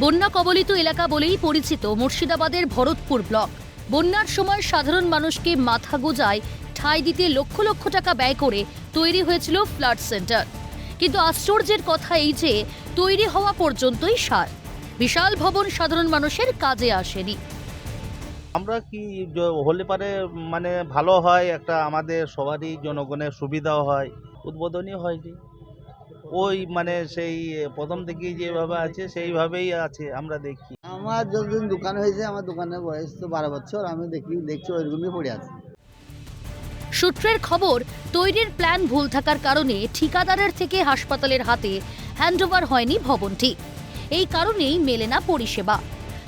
বন্যা কবলিত এলাকা বলেই পরিচিত মুর্শিদাবাদের ভরতপুর ব্লক। বন্যার সময় সাধারণ মানুষকে মাথা গোজায় ঠাঁই দিতে লক্ষ লক্ষ টাকা ব্যয় করে তৈরি হয়েছিল ফ্লাড সেন্টার। কিন্তু আশ্চর্যের কথা এই যে, তৈরি হওয়া পর্যন্তই সার। বিশাল ভবন সাধারণ মানুষের কাজে আসেনি। আমরা কি হলে পারে মানে ভালো হয়? একটা আমাদের সবারই জনগণের সুবিধাও হয় উদ্বোধনী হয়নি। ওই মানে সেই প্রথম থেকেই যেভাবে আছে সেইভাবেই আছে আমরা দেখি। আমার যতদিন দোকান হয়েছে আমার দোকানের বয়স তো বারো বছর আমি দেখি দেখছি ওইরকমই পড়ে আছে। সূত্রের খবর তৈরির প্ল্যান ভুল থাকার কারণে ঠিকাদারের থেকে হাসপাতালের হাতে হ্যান্ডওভার হয়নি ভবনটি। এই কারণেই মেলে না পরিষেবা।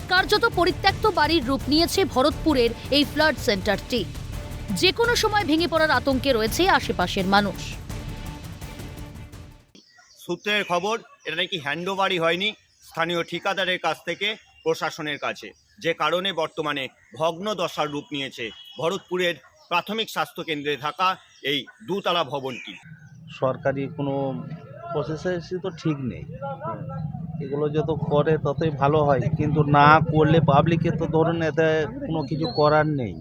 কার্যত পরিত্যক্ত বাড়ির রূপ নিয়েছে ভরতপুরের এই ফ্লাড সেন্টারটি। যে কোনো সময় ভেঙে পড়ার আতঙ্কে রয়েছে আশেপাশের মানুষ। সূত্রের খবর এটা নাকি হ্যান্ডওভারই হয়নি স্থানীয় ঠিকাদারের কাছ থেকে প্রশাসনের কাছে। যে কারণে বর্তমানে ভগ্ন দশার রূপ নিয়েছে ভরতপুরের প্রাথমিক স্বাস্থ্য কেন্দ্রে থাকা এই দুতলা ভবনটি। সরকারি কোনো প্রসেসে তো ঠিক নেই। এগুলো যত করে ততই ভালো হয় কিন্তু না করলে পাবলিকের তো ধরুন এতে কোনো কিছু করার নেই।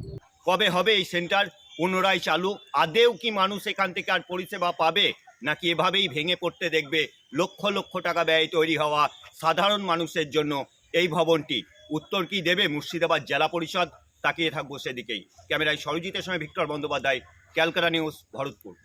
কবে হবে এই সেন্টার পুনরায় চালু। আদেও কি মানুষ এখান থেকে আর পরিষেবা পাবে? নাকি এভাবেই ভেঙে পড়তে দেখবে লক্ষ লক্ষ টাকা ব্যয় তৈরি হওয়া সাধারণ মানুষের জন্য এই ভবনটি? উত্তর কি দেবে মুর্শিদাবাদ জেলা পরিষদ? তাকিয়ে থাকব সেদিকেই। ক্যামেরায় সরজিতের সময় ভিক্টর বন্দ্যোপাধ্যায়, ক্যালকাটা নিউজ, ভরতপুর।